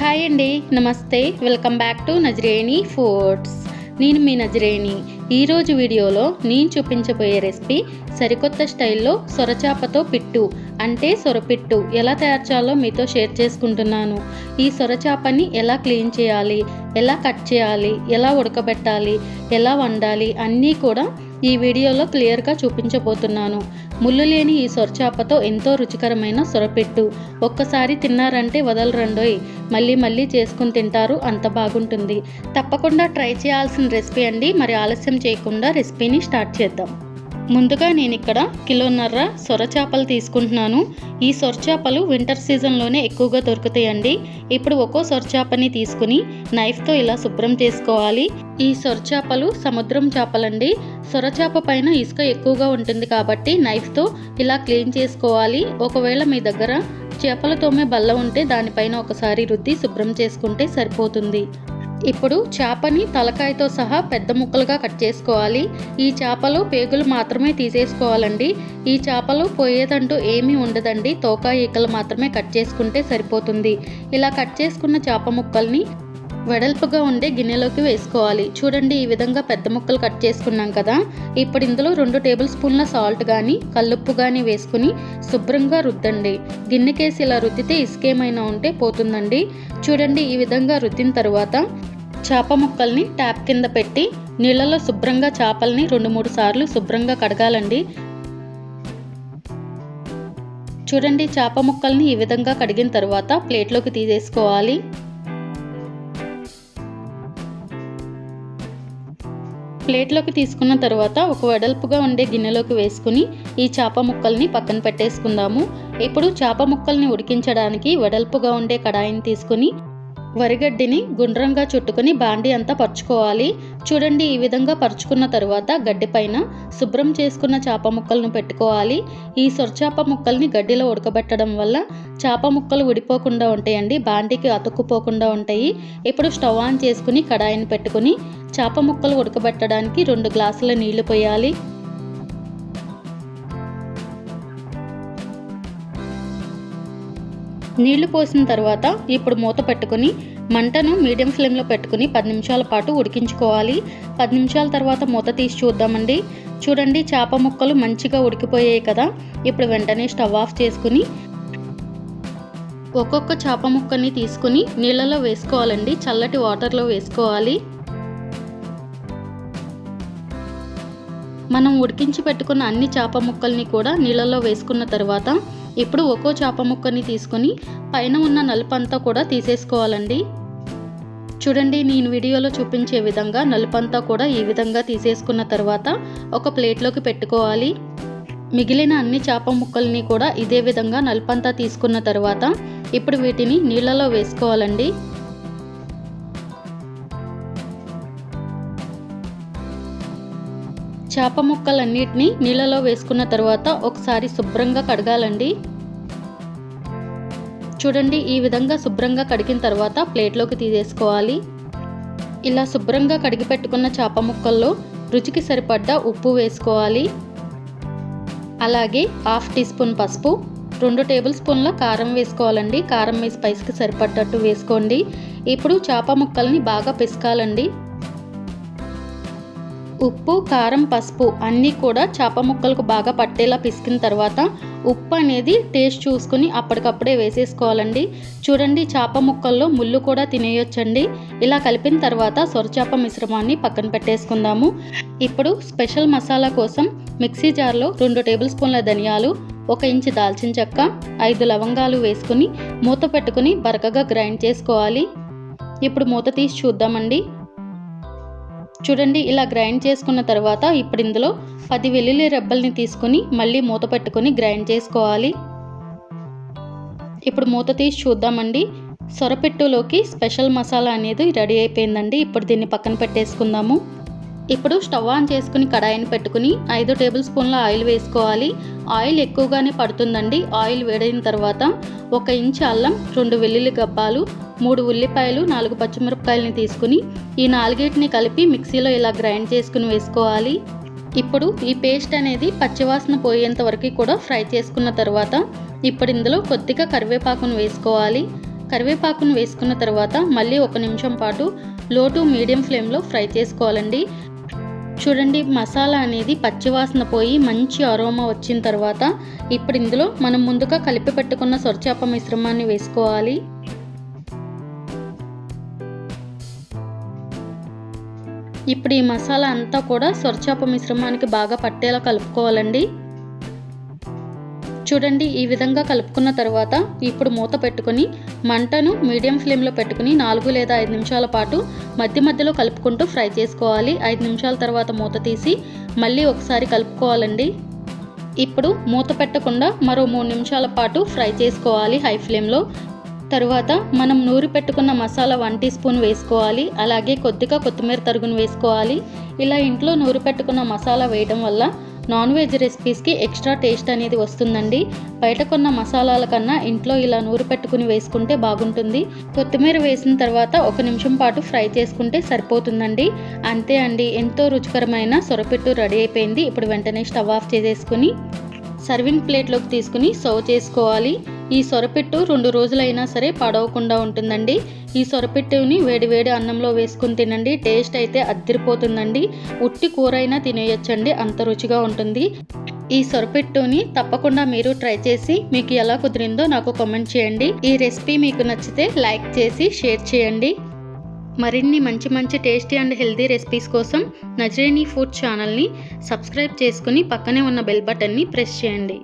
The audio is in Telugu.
హాయ్ అండి నమస్తే. Welcome back to Nazareni foods నేను మీ నజరేణి ఈరోజు వీడియోలో నేను చూపించబోయే రెసిపీ సరికొత్త స్టైల్లో సొరచాపతో పిట్టు. అంటే సొరపిట్టు ఎలా తయారు చేయాలో మీతో షేర్ చేసుకుంటున్నాను. ఈ సొరచాపని ఎలా క్లీన్ చేయాలి ఎలా కట్ చేయాలి ఎలా ఉడకబెట్టాలి ఎలా వండాలి అన్నీ కూడా ఈ వీడియోలో క్లియర్గా చూపించబోతున్నాను. ముళ్ళు లేని ఈ సొరచాపతో ఎంతో రుచికరమైన సొరపెట్టు. ఒక్కసారి తిన్నారంటే వదలరండోయ్. మళ్ళీ మళ్ళీ చేసుకుని తింటారు అంత బాగుంటుంది. తప్పకుండా ట్రై చేయాల్సిన రెసిపీ అండి. మరి ఆలస్యం చేయకుండా రెసిపీని స్టార్ట్ చేద్దాం. ముందుగా నేను ఇక్కడ కిలోన్నర సొరచాపలు తీసుకుంటున్నాను. ఈ సొరచాపలు వింటర్ సీజన్లోనే ఎక్కువగా దొరుకుతాయండి. ఇప్పుడు ఒక్కో సొరచాపని తీసుకుని నైఫ్తో ఇలా శుభ్రం చేసుకోవాలి. ఈ సొరచాపలు సముద్రం చేపలండి. సొరచాప పైన ఇసుక ఎక్కువగా ఉంటుంది కాబట్టి నైఫ్తో ఇలా క్లీన్ చేసుకోవాలి. ఒకవేళ మీ దగ్గర చేపల తోమే బల్ల ఉంటే దానిపైన ఒకసారి రుద్ది శుభ్రం చేసుకుంటే సరిపోతుంది. ఇప్పుడు చేపని తలకాయతో సహా పెద్ద ముక్కలుగా కట్ చేసుకోవాలి. ఈ చేపలో పేగులు మాత్రమే తీసేసుకోవాలండి. ఈ చేపలు పోయేదంటూ ఏమీ ఉండదండి. తోక ఈకలు మాత్రమే కట్ చేసుకుంటే సరిపోతుంది. ఇలా కట్ చేసుకున్న చేప ముక్కల్ని వెడల్పుగా ఉండే గిన్నెలోకి వేసుకోవాలి. చూడండి ఈ విధంగా పెద్ద ముక్కలు కట్ చేసుకున్నాం కదా. ఇప్పుడు ఇందులో రెండు టేబుల్ స్పూన్ల సాల్ట్ కానీ కల్లుప్పు కానీ వేసుకుని శుభ్రంగా రుద్దండి. గిన్నెకేసి ఇలా రుద్దితే ఇసుకేమైనా ఉంటే పోతుందండి. చూడండి ఈ విధంగా రుద్దిన తర్వాత చేప ముక్కల్ని ట్యాప్ కింద పెట్టి నీళ్ళలో శుభ్రంగా చేపల్ని రెండు మూడు సార్లు శుభ్రంగా కడగాలండి. చూడండి చేప ముక్కల్ని ఈ విధంగా కడిగిన తర్వాత ప్లేట్లోకి తీసేసుకోవాలి. ప్లేట్లోకి తీసుకున్న తర్వాత ఒక వెడల్పుగా ఉండే గిన్నెలోకి వేసుకుని ఈ చేప ముక్కల్ని పక్కన పెట్టేసుకుందాము. ఇప్పుడు చేప ముక్కల్ని ఉడికించడానికి వెడల్పుగా ఉండే కడాయిని తీసుకుని వరిగడ్డిని గుండ్రంగా చుట్టుకుని బాండి అంతా పరుచుకోవాలి. చూడండి ఈ విధంగా పరుచుకున్న తర్వాత గడ్డి పైన శుభ్రం చేసుకున్న చేప ముక్కలను పెట్టుకోవాలి. ఈ సొరచాప ముక్కల్ని గడ్డిలో ఉడకబెట్టడం వల్ల చేప ముక్కలు ఉడిపోకుండా ఉంటాయండి బాండికి అతుక్కుపోకుండా ఉంటాయి. ఇప్పుడు స్టవ్ ఆన్ చేసుకుని కడాయిని పెట్టుకుని చేప ముక్కలు ఉడకబెట్టడానికి రెండు గ్లాసుల నీళ్ళు పోయాలి. నీళ్ళు పోసిన తర్వాత ఇప్పుడు మూత పెట్టుకుని మంటను మీడియం ఫ్లేమ్లో పెట్టుకుని పది నిమిషాల పాటు ఉడికించుకోవాలి. పది నిమిషాల తర్వాత మూత తీసి చూద్దామండి. చూడండి చేప ముక్కలు మంచిగా ఉడికిపోయాయి కదా. ఇప్పుడు వెంటనే స్టవ్ ఆఫ్ చేసుకుని ఒక్కొక్క చేప ముక్కని తీసుకుని నీళ్ళలో వేసుకోవాలండి. చల్లటి వాటర్లో వేసుకోవాలి. మనం ఉడికించి పెట్టుకున్న అన్ని చేప ముక్కల్ని కూడా నీళ్ళలో వేసుకున్న తర్వాత ఇప్పుడు ఒక్కో చేప ముక్కని తీసుకొని పైన ఉన్న నలుపంతా కూడా తీసేసుకోవాలండి. చూడండి నేను వీడియోలో చూపించే విధంగా నలుపంతా కూడా ఈ విధంగా తీసేసుకున్న తర్వాత ఒక ప్లేట్లోకి పెట్టుకోవాలి. మిగిలిన అన్ని చేప ముక్కల్ని కూడా ఇదే విధంగా నలుపంతా తీసుకున్న తర్వాత ఇప్పుడు వీటిని నీళ్ళలో వేసుకోవాలండి. చేప ముక్కలన్నిటినీ నీళ్ళలో వేసుకున్న తర్వాత ఒకసారి శుభ్రంగా కడగాలండి. చూడండి ఈ విధంగా శుభ్రంగా కడిగిన తర్వాత ప్లేట్లోకి తీసేసుకోవాలి. ఇలా శుభ్రంగా కడిగి పెట్టుకున్న చేప ముక్కల్లో రుచికి సరిపడ్డ ఉప్పు వేసుకోవాలి. అలాగే హాఫ్ టీ స్పూన్ పసుపు రెండు టేబుల్ స్పూన్ల కారం వేసుకోవాలండి. కారం మీ స్పైస్కి సరిపడ్డట్టు వేసుకోండి. ఇప్పుడు చేప ముక్కల్ని బాగా పిసకాలండి. ఉప్పు కారం పసుపు అన్నీ కూడా చేప ముక్కలకు బాగా పట్టేలా పిసికిన తర్వాత ఉప్పు అనేది టేస్ట్ చూసుకుని అప్పటికప్పుడే వేసేసుకోవాలండి. చూడండి చేప ముక్కల్లో ముళ్ళు కూడా తినేయొచ్చండి. ఇలా కలిపిన తర్వాత సొరచేప మిశ్రమాన్ని పక్కన పెట్టేసుకుందాము. ఇప్పుడు స్పెషల్ మసాలా కోసం మిక్సీ జార్లో రెండు టేబుల్ స్పూన్ల ధనియాలు ఒక ఇంచు దాల్చిన చెక్క ఐదు లవంగాలు వేసుకుని మూత పెట్టుకుని బరకగా గ్రైండ్ చేసుకోవాలి. ఇప్పుడు మూత తీసి చూద్దామండి. చూడండి ఇలా గ్రైండ్ చేసుకున్న తర్వాత ఇప్పుడు ఇందులో పది వెల్లుల్లి రెబ్బల్ని తీసుకుని మళ్ళీ మూత పెట్టుకొని గ్రైండ్ చేసుకోవాలి. ఇప్పుడు మూత తీసి చూద్దామండి. సొరపెట్టులోకి స్పెషల్ మసాలా అనేది రెడీ అయిపోయిందండి. ఇప్పుడు దీన్ని పక్కన పెట్టేసుకుందాము. ఇప్పుడు స్టవ్ ఆన్ చేసుకుని కడాయిని పెట్టుకుని ఐదు టేబుల్ స్పూన్ల ఆయిల్ వేసుకోవాలి. ఆయిల్ ఎక్కువగానే పడుతుందండి. ఆయిల్ వేడైన తర్వాత ఒక ఇంచు అల్లం రెండు వెల్లుల్లి గబ్బాలు మూడు ఉల్లిపాయలు నాలుగు పచ్చిమిరపకాయలని తీసుకుని ఈ నాలుగేటిని కలిపి మిక్సీలో ఇలా గ్రైండ్ చేసుకుని వేసుకోవాలి. ఇప్పుడు ఈ పేస్ట్ అనేది పచ్చివాసన పోయేంత వరకు కూడా ఫ్రై చేసుకున్న తర్వాత ఇప్పుడు ఇందులో కొద్దిగా కరివేపాకును వేసుకోవాలి. కరివేపాకును వేసుకున్న తర్వాత మళ్ళీ ఒక నిమిషం పాటు లో టు మీడియం ఫ్లేమ్లో ఫ్రై చేసుకోవాలండి. చూడండి మసాలా అనేది పచ్చివాసన పోయి మంచి అరోమా వచ్చిన తర్వాత ఇప్పుడు ఇందులో మనం ముందుగా కలిపి పెట్టుకున్న సొరచాప మిశ్రమాన్ని వేసుకోవాలి. ఇప్పుడు ఈ మసాలా అంతా కూడా సొరచాప మిశ్రమానికి బాగా పట్టేలా కలుపుకోవాలండి. చూడండి ఈ విధంగా కలుపుకున్న తర్వాత ఇప్పుడు మూత పెట్టుకొని మంటను మీడియం ఫ్లేమ్లో పెట్టుకుని నాలుగు లేదా ఐదు నిమిషాల పాటు మధ్య మధ్యలో కలుపుకుంటూ ఫ్రై చేసుకోవాలి. ఐదు నిమిషాల తర్వాత మూత తీసి మళ్ళీ ఒకసారి కలుపుకోవాలండి. ఇప్పుడు మూత పెట్టకుండా మరో మూడు నిమిషాల పాటు ఫ్రై చేసుకోవాలి హై ఫ్లేమ్లో. తరువాత మనం నూరి పెట్టుకున్న మసాలా వన్ టీ స్పూన్ వేసుకోవాలి. అలాగే కొద్దిగా కొత్తిమీర తరుగును వేసుకోవాలి. ఇలా ఇంట్లో నూరి పెట్టుకున్న మసాలా వేయడం వల్ల నాన్ వెజ్ రెసిపీస్కి ఎక్స్ట్రా టేస్ట్ అనేది వస్తుందండి. బయట కొన్న మసాలాల కన్నా ఇంట్లో ఇలా నూరు పెట్టుకుని వేసుకుంటే బాగుంటుంది. కొత్తిమీర వేసిన తర్వాత ఒక నిమిషం పాటు ఫ్రై చేసుకుంటే సరిపోతుందండి. అంతే అండి ఎంతో రుచికరమైన సొరపెట్టు రెడీ అయిపోయింది. ఇప్పుడు వెంటనే స్టవ్ ఆఫ్ చేసేసుకుని సర్వింగ్ ప్లేట్లోకి తీసుకుని సర్వ్ చేసుకోవాలి. ఈ సొరపెట్టు రెండు రోజులైనా సరే పడవకుండా ఉంటుందండి. ఈ సొరపెట్టుని వేడి వేడి అన్నంలో వేసుకుని తినండి. టేస్ట్ అయితే అద్దరిపోతుందండి. ఉట్టి కూర అయినా తినేయచ్చండి. అంత రుచిగా ఉంటుంది. ఈ సొరపెట్టుని తప్పకుండా మీరు ట్రై చేసి మీకు ఎలా కుదిరిందో నాకు కామెంట్ చేయండి. ఈ రెసిపీ మీకు నచ్చితే లైక్ చేసి షేర్ చేయండి. మరిన్ని మంచి మంచి టేస్టీ అండ్ హెల్తీ రెసిపీస్ కోసం నజరేనీ ఫుడ్ ఛానల్ని సబ్స్క్రైబ్ చేసుకుని పక్కనే ఉన్న బెల్ బటన్ని ప్రెస్ చేయండి.